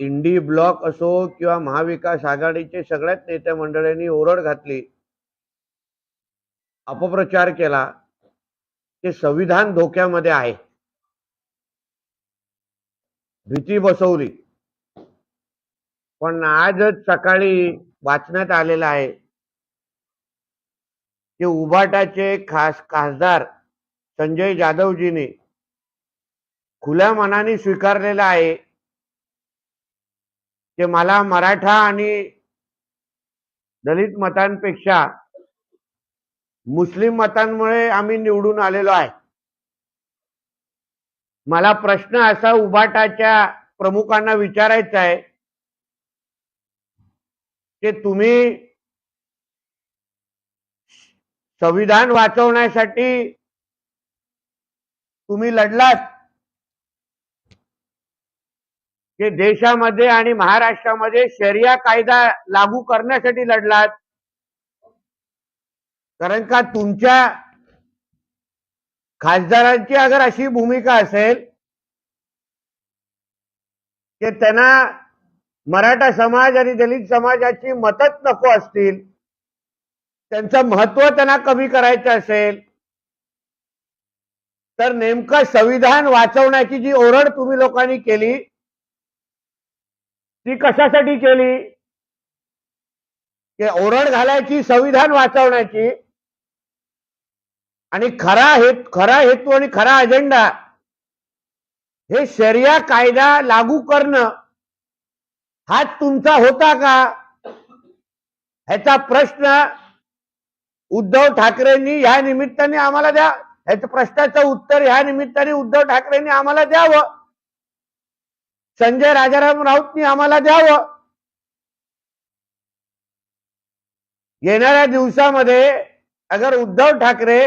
Indi block असो किंवा महाविकास आघाडीचे सगळ्याच नेत्या मंडळांनी ओरड घातली अपप्रचार केला की संविधान धोक्यामध्ये आहे. भीती बसवली. पण आजच सकाळी वाचण्यात आलेलं आहे की उभाटाचे खास खासदार संजय जाधवजीने खुल्या मनाने स्वीकारलेलं आहे की मला मराठा आणि दलित मतांपेक्षा मुस्लिम मतांमुळे आम्ही निवडून आलेलो आहे. मला प्रश्न असा उभाटाच्या प्रमुखांना विचारायचा आहे की तुम्ही संविधान वाचवण्यासाठी तुम्ही लढलात? की देशामध्ये आणि महाराष्ट्रामध्ये शरिया कायदा लागू करण्यासाठी लढलात. कारण का तुमच्या खासदारांची अगर अशी भूमिका असेल की त्यांना मराठा समाज आणि दलित समाजाची मतच नको असतील त्यांचं महत्त्व त्यांना कमी करायचं असेल तर नेमकं संविधान वाचवण्याची जी ओरड तुम्ही लोकांनी केली ती कशासाठी केली? की ओरड घालायची संविधान वाचवण्याची. आणि खरा हेत खरा हेतू आणि खरा अजेंडा हे शर्या कायदा लागू करणं हा तुमचा होता का? ह्याचा प्रश्न उद्धव ठाकरेंनी ह्या निमित्ताने आम्हाला द्या. ह्याच्या प्रश्नाचं उत्तर ह्या निमित्ताने उद्धव ठाकरेंनी आम्हाला द्यावं. संजय राजाराम राऊतनी आम्हाला द्यावं. येणाऱ्या दिवसामध्ये अगर उद्धव ठाकरे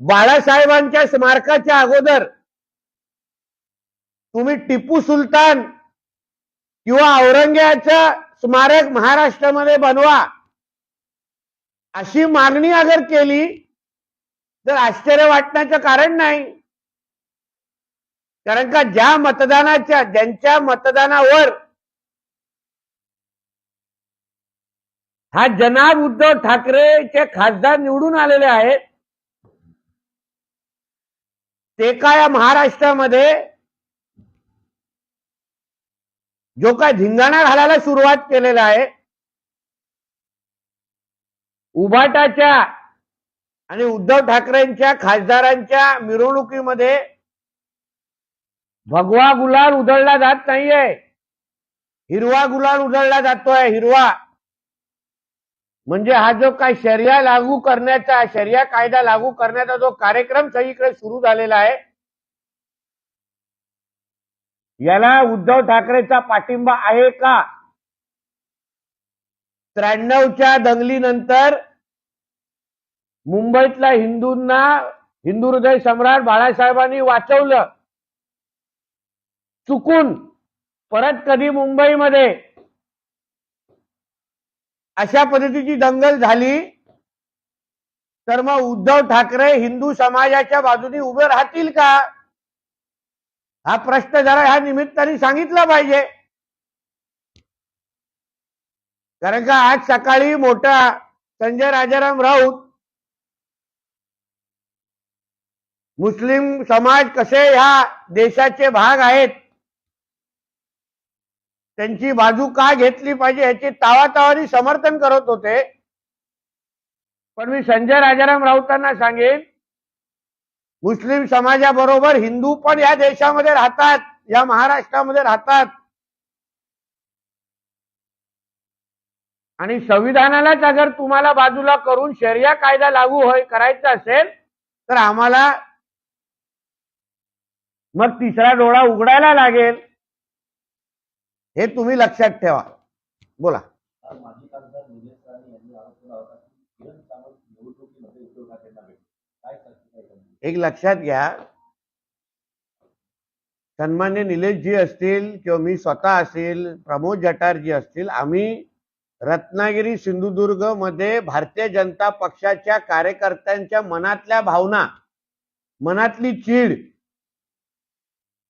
बाळासाहेबांच्या स्मारकाच्या अगोदर तुम्ही टिपू सुलतान किंवा औरंगजेबाचं स्मारक महाराष्ट्रामध्ये बनवा अशी मागणी अगर केली तर आश्चर्य वाटण्याचं कारण नाही. कारण का ज्या मतदानाच्या ज्यांच्या मतदानावर हा जनाब उद्धव ठाकरेचे खासदार निवडून आलेले आहेत ते काय या महाराष्ट्रामध्ये जो काय धिंगाणा घालायला सुरुवात केलेला आहे उभाटाच्या आणि उद्धव ठाकरेंच्या खासदारांच्या मिरवणुकीमध्ये भगवा गुलाल उधळला जात नाहीये हिरवा गुलाल उधळला जातोय हिरवा म्हणजे हा जो काय शर्या लागू करण्याचा शर्या कायदा लागू करण्याचा जो कार्यक्रम सगळीकडे सुरू झालेला आहे याला उद्धव ठाकरेचा पाठिंबा आहे का त्र्याण्णवच्या दंगलीनंतर मुंबईतल्या हिंदूंना हिंदू हृदय सम्राट बाळासाहेबांनी वाचवलं चुकून परत कधी मुंबईमध्ये अशा पद्धतीची दंगल झाली तर मग उद्धव ठाकरे हिंदू समाजाच्या बाजूने उभे राहतील का? हा प्रश्न जरा ह्या निमित्ताने सांगितला पाहिजे. कारण का आज सकाळी मोठा संजय राजाराम राऊत मुस्लिम समाज कसे ह्या देशाचे भाग आहेत त्यांची बाजू का घेतली पाहिजे याची तावातावानी समर्थन करत होते. पण मी संजय राजाराम राऊतांना सांगेन मुस्लिम समाजाबरोबर हिंदू पण या देशामध्ये राहतात या महाराष्ट्रामध्ये राहतात. आणि संविधानालाच अगर तुम्हाला बाजूला करून शर्या कायदा लागू होय करायचा असेल तर आम्हाला मग तिसरा डोळा उघडायला लागेल. हे तुम्ही लक्षात ठेवा. बोला? एक लक्षात घ्या. सन्मान्य निलेशजी असतील किंवा मी स्वतः असेल प्रमोद जटारजी असतील आम्ही रत्नागिरी सिंधुदुर्गमध्ये भारतीय जनता पक्षाच्या कार्यकर्त्यांच्या मनातल्या भावना मनातली चीड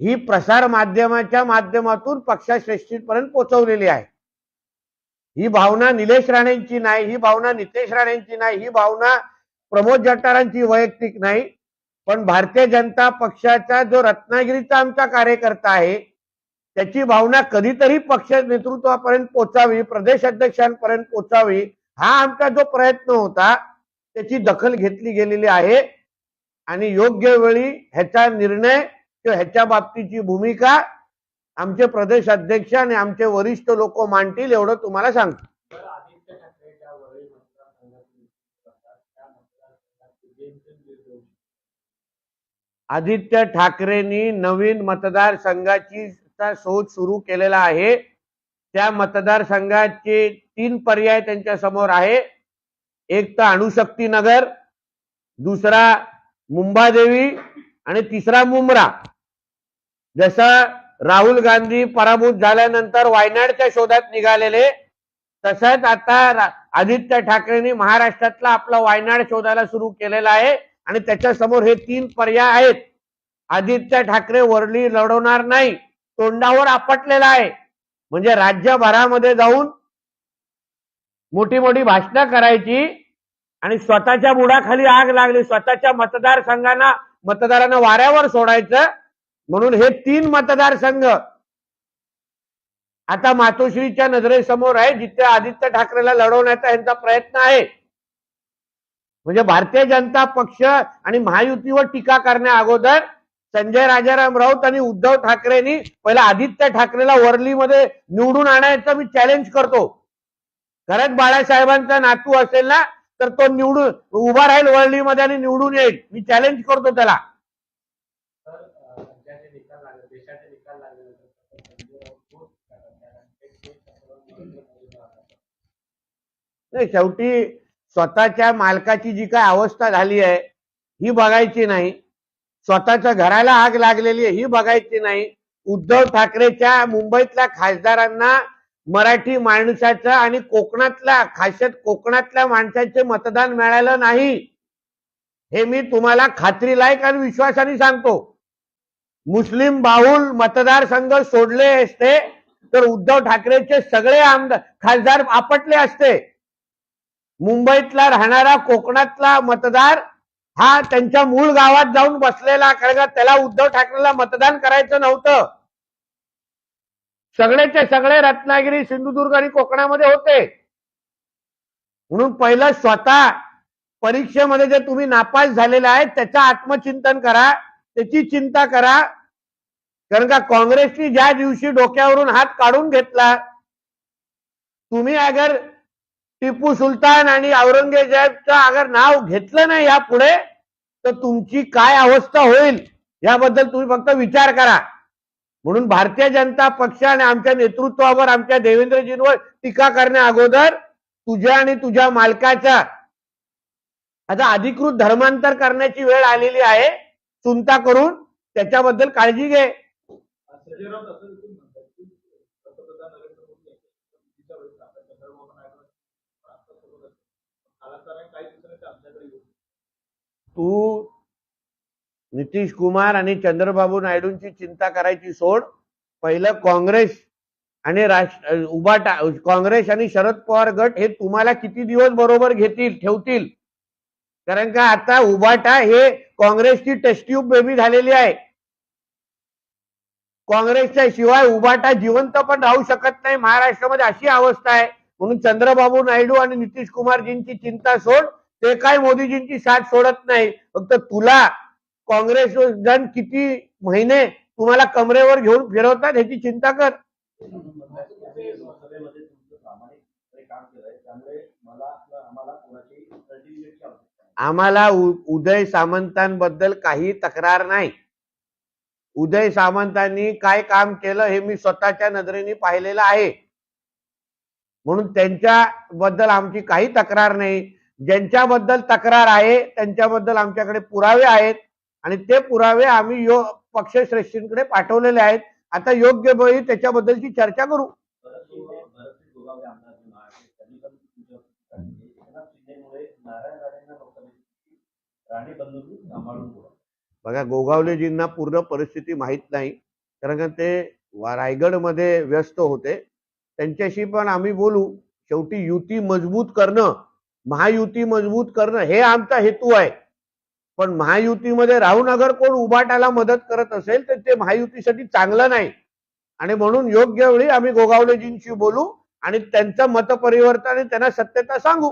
ही प्रसार माध्यमाच्या माध्यमातून पक्षश्रेष्ठीपर्यंत पोहोचवलेली आहे. ही भावना निलेश राणेंची नाही ही भावना नितेश राणेंची नाही ही भावना प्रमोद जटारांची वैयक्तिक नाही. पण भारतीय जनता पक्षाचा जो रत्नागिरीचा आमचा कार्यकर्ता आहे त्याची भावना कधीतरी पक्ष नेतृत्वापर्यंत पोचावी प्रदेश अध्यक्षांपर्यंत पोचावी हा आमचा जो प्रयत्न होता त्याची दखल घेतली गेलेली आहे. आणि योग्य वेळी ह्याचा निर्णय किंवा ह्याच्या बाबतीची भूमिका आमचे प्रदेश अध्यक्ष आणि आमचे वरिष्ठ लोक मांडतील एवढं तुम्हाला सांगतो. आदित्य ठाकरेंनी नवीन मतदारसंघाची चा शोध सुरू केलेला आहे. त्या मतदारसंघाचे तीन पर्याय त्यांच्यासमोर आहे. एक तर अणुशक्ती नगर दुसरा मुंबादेवी आणि तिसरा मुंब्रा. जसं राहुल गांधी पराभूत झाल्यानंतर वायनाडच्या शोधात निघालेले तसंच आता आदित्य ठाकरेंनी महाराष्ट्रातला आपला वायनाड शोधायला सुरू केलेला आहे आणि त्याच्यासमोर हे तीन पर्याय आहेत. आदित्य ठाकरे वरली लढवणार नाही तोंडावर आपटलेला आहे. म्हणजे राज्यभरामध्ये जाऊन मोठी मोठी भाषणं करायची आणि स्वतःच्या बुडाखाली आग लागली. स्वतःच्या मतदारसंघांना मतदारांना वाऱ्यावर सोडायचं. म्हणून हे तीन मतदारसंघ आता मातोश्रीच्या नजरेसमोर आहे जिथे आदित्य ठाकरेला लढवण्याचा यांचा प्रयत्न आहे. म्हणजे भारतीय जनता पक्ष आणि महायुतीवर टीका करण्या अगोदर संजय राजाराम राऊत आणि उद्धव ठाकरेंनी पहिला आदित्य ठाकरेला वरलीमध्ये निवडून आणायचं मी चॅलेंज करतो. खरंच बाळासाहेबांचा नातू असेल ना तर तो निवडून उभा राहील वरलीमध्ये आणि निवडून येईल. मी चॅलेंज करतो त्याला तर अं, राज्याचे निकाल लागले देशाचे निकाल लागल्यानंतर संजय राऊत तोच करतात. कारण ते तेच चक्रवर्ती नरेंद्र मोदींना राहतात. नाही शेवटी स्वतःच्या मालकाची जी काय अवस्था झाली आहे ही बघायची नाही. स्वतःच्या घराला आग लागलेली आहे ही बघायची नाही. उद्धव ठाकरेच्या मुंबईतल्या खासदारांना मराठी माणसाचं आणि कोकणातल्या खासियत कोकणातल्या माणसाचे मतदान मिळालं नाही. हे मी तुम्हाला खात्रीलायक आणि विश्वासाने सांगतो. मुस्लिम बाहुल मतदारसंघ सोडले असते तर उद्धव ठाकरेचे सगळे आमदार खासदार आपटले असते. मुंबईतला राहणारा कोकणातला मतदार हा त्यांच्या मूळ गावात जाऊन बसलेला कारण का त्याला उद्धव ठाकरेला मतदान करायचं नव्हतं. सगळेचे सगळे रत्नागिरी सिंधुदुर्ग आणि कोकणामध्ये होते. म्हणून पहिलं स्वतः परीक्षेमध्ये जे तुम्ही नापास झालेला आहे त्याचं आत्मचिंतन करा त्याची चिंता करा. कारण का काँग्रेसनी ज्या दिवशी डोक्यावरून हात काढून घेतला तुम्ही अगर टिपू सुलतान आणि औरंगजेबचं अगर नाव घेतलं नाही यापुढे तर तुमची काय अवस्था होईल? याबद्दल तुम्ही फक्त विचार करा. म्हणून भारतीय जनता पक्ष आणि आमच्या नेतृत्वावर आमच्या देवेंद्रजींवर टीका करण्या अगोदर तुझ्या आणि तुझ्या मालकाच्या आता अधिकृत धर्मांतर करण्याची वेळ आलेली आहे. चिंता करून त्याच्याबद्दल काळजी घे संजय राऊत असं देखील म्हणतात की पंतप्रधान नरेंद्र मोदी यांच्या युतीच्या वेळेस आपण चंद्रबाबू नायडू राष्ट्रसोबत कालांतराने काही दिवसांनी ते आमच्याकडे येऊ तू नितीश कुमार आणि चंद्रबाबू नायडूंची चिंता करायची सोड. पहिलं काँग्रेस आणि राष्ट्र उबाटा काँग्रेस आणि शरद पवार गट हे तुम्हाला किती दिवस बरोबर घेतील ठेवतील? कारण का आता उबाटा हे काँग्रेसची टेस्ट्यूब बेबी झालेली आहे. काँग्रेसच्या शिवाय उबाटा जिवंत पण राहू शकत नाही. महाराष्ट्रामध्ये अशी अवस्था आहे. म्हणून चंद्रबाबू नायडू आणि नितीश कुमारजींची चिंता सोड. ते काय मोदीजींची साथ सोडत नाही. फक्त तुला काँग्रेस जण किती महिने तुम्हाला कमरेवर घेऊन फिरवतात ह्याची चिंता कर. आम्हाला उदय सामंतांबद्दल काही तक्रार नाही. उदय सामंतांनी काय काम केलं हे मी स्वतःच्या नजरेने पाहिलेलं आहे. म्हणून त्यांच्याबद्दल आमची काही तक्रार नाही. ज्यांच्याबद्दल तक्रार आहे त्यांच्याबद्दल आमच्याकडे पुरावे आहेत आणि ते पुरावे आम्ही यो पक्षश्रेष्ठींकडे पाठवलेले आहेत. आता योग्य वेळी त्याच्याबद्दलची चर्चा करू. बघा गोगावलेजींना पूर्ण परिस्थिती माहीत नाही कारण का ते रायगडमध्ये व्यस्त होते. त्यांच्याशी पण आम्ही बोलू. शेवटी युती मजबूत करणं महायुती मजबूत करणं हे आमचा हेतू आहे. पण महायुतीमध्ये राहून अगर कोण उभाटाला मदत करत असेल तर ते महायुतीसाठी चांगलं नाही. आणि म्हणून योग्य वेळी आम्ही गोगावलेजींशी बोलू आणि त्यांचं मतपरिवर्तन आणि त्यांना सत्यता सांगू.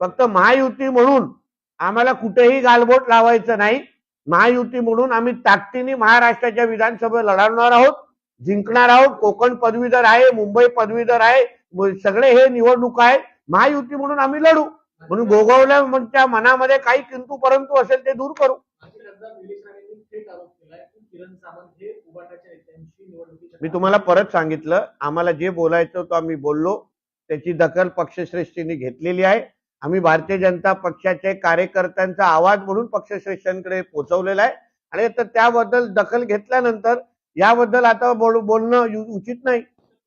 फक्त महायुती म्हणून आम्हाला कुठेही गालबोट लावायचं नाही. महायुती म्हणून आम्ही ताकदीने महाराष्ट्राच्या विधानसभेत लढवणार आहोत जिंकणार आहोत. कोकण पदवीधर आहे मुंबई पदवीधर आहे सगळे हे निवडणूक आहे. महायुती म्हणून आम्ही लढू. म्हणून गोगावल्याच्या मनामध्ये काही किंतू परंतु असेल ते दूर करू. मी तुम्हाला परत सांगितलं आम्हाला जे बोलायचं तो आम्ही बोललो. त्याची दखल पक्षश्रेष्ठींनी घेतलेली आहे. आम्ही भारतीय जनता पक्षाचे कार्यकर्त्यांचा आवाज म्हणून पक्षश्रेष्ठांकडे पोहोचवलेला आहे. आणि आता त्याबद्दल दखल घेतल्यानंतर याबद्दल आता बोल बोलणं उचित नाही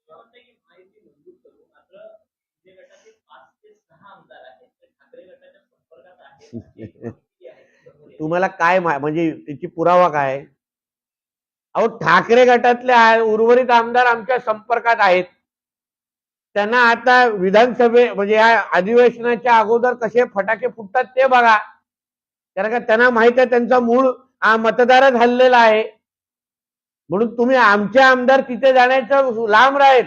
माहिती मजबूत करू मात्र जे गटाचे पाच ते सहा आमदार आहेत ते ठाकरे गटाच्या संपर्कात आहेत अशी एक माहिती आहे समोर येते. तुम्हाला काय म्हणजे त्याची पुरावा काय? अहो ठाकरे गटातले उर्वरित आमदार आमच्या संपर्कात आहेत. त्यांना आता विधानसभे म्हणजे या अधिवेशनाच्या अगोदर कसे फटाके फुटतात ते बघा. कारण का त्यांना माहीत आहे त्यांचा मूळ हा मतदारच हल्लेला आहे. म्हणून तुम्ही आमचे आमदार तिथे जाण्याचं लांब राहील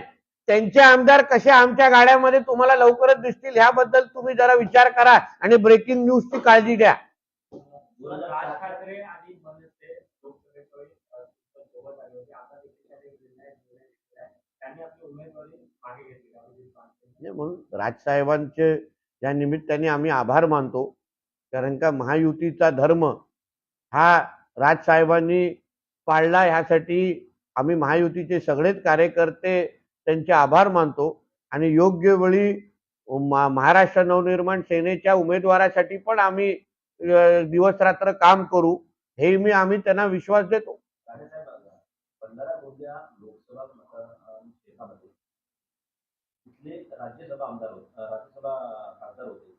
त्यांचे आमदार कसे आमच्या गाड्यामध्ये तुम्हाला लवकरच दिसतील ह्याबद्दल तुम्ही जरा विचार करा आणि ब्रेकिंग न्यूजची काळजी घ्या. म्हणून राजसाहेबांचे या निमित्ताने आम्ही आभार मानतो कारण का महायुतीचा धर्म हा राजसाहेबांनी पाळला ह्यासाठी आम्ही महायुतीचे सगळेच कार्यकर्ते त्यांचे आभार मानतो आणि योग्य वेळी महाराष्ट्र नवनिर्माण सेनेच्या उमेदवारासाठी पण आम्ही दिवस रात्र काम करू हे मी आम्ही त्यांना विश्वास देतो. राज्यसभा आमदार राज्यसभा खासदार होते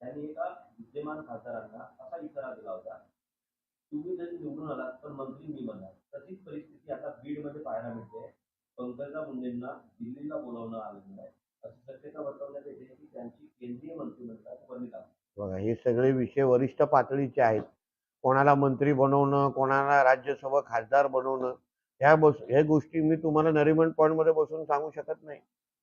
त्यांनी एका विद्यमान खासदारांना असा इशारा दिला होता तुम्ही जरी निवडून आलात तर मंत्री मी बनणार तशीच परिस्थिती आता बीडमध्ये पाहायला मिळते. पंकजा मुंडेंना दिल्लीला बोलावणं आलेलं आहे. अशी शक्यता वर्तवण्यात येते की त्यांची केंद्रीय मंत्रिमंडळात वर्णी बघा हे सगळे विषय वरिष्ठ पातळीचे आहेत. कोणाला मंत्री बनवणं कोणाला राज्यसभा खासदार बनवणं ह्या बस ह्या गोष्टी मी तुम्हाला नरिमन पॉईंटमध्ये बसून सांगू शकत नाही.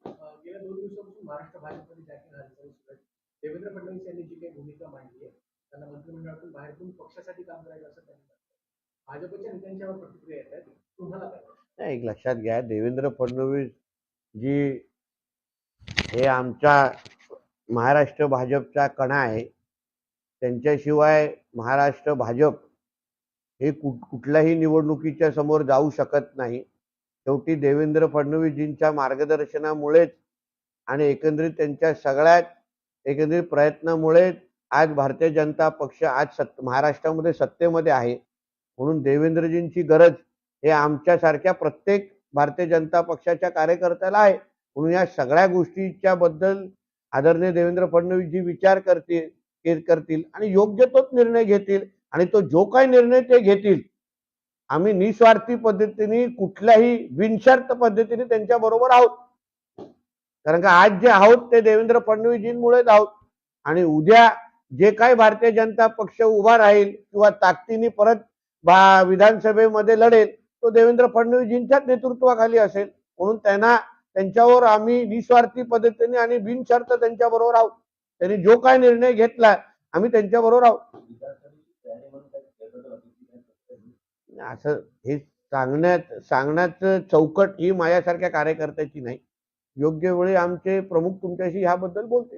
गेल्या दोन दिवसापासून महाराष्ट्र भाजपमध्ये जाहीर आहेत देवेंद्र फडणवीस यांनी जी काही भूमिका मांडली आहे त्यांना मंत्रिमंडळातून पक्षासाठी काम करायचं असं त्यांनी. भाजपच्या नेत्यांच्यावर प्रतिक्रिया येत आहेत. तुम्हाला काय? नाही, एक लक्षात घ्या देवेंद्र फडणवीस जी हे आमच्या महाराष्ट्र भाजपचा कणा आहे त्यांच्याशिवाय महाराष्ट्र भाजप हे कुठ कुठल्याही निवडणुकीच्या समोर जाऊ शकत नाही. शेवटी देवेंद्र फडणवीसजींच्या मार्गदर्शनामुळेच आणि एकंदरीत त्यांच्या सगळ्यात एकंदरीत प्रयत्नामुळे आज भारतीय जनता पक्ष आज सत् महाराष्ट्रामध्ये सत्तेमध्ये आहे. म्हणून देवेंद्रजींची गरज हे आमच्यासारख्या प्रत्येक भारतीय जनता पक्षाच्या कार्यकर्त्याला आहे. म्हणून या सगळ्या गोष्टीच्या बद्दल आदरणीय देवेंद्र फडणवीस जी विचार करतील करतील आणि योग्य तोच निर्णय घेतील आणि तो जो काही निर्णय ते घेतील. आम्ही निस्वार्थी पद्धतीने कुठल्याही बिनशर्त पद्धतीने त्यांच्या बरोबर आहोत. कारण का आज जे आहोत ते देवेंद्र फडणवीसजींमुळेच आहोत. आणि उद्या जे काही भारतीय जनता पक्ष उभा राहील किंवा ताकदीने परत विधानसभेमध्ये लढेल तो देवेंद्र फडणवीसजींच्याच नेतृत्वाखाली असेल. म्हणून त्यांना त्यांच्यावर आम्ही निस्वार्थी पद्धतीने आणि बिनशर्त त्यांच्या बरोबर आहोत. त्यांनी जो काय निर्णय घेतला आम्ही त्यांच्या बरोबर आहोत. असं हे सांगण्यात सांगण्याचं चौकट ही माझ्यासारख्या कार्यकर्त्याची नाही. योग्य वेळी आमचे प्रमुख तुमच्याशी ह्याबद्दल बोलते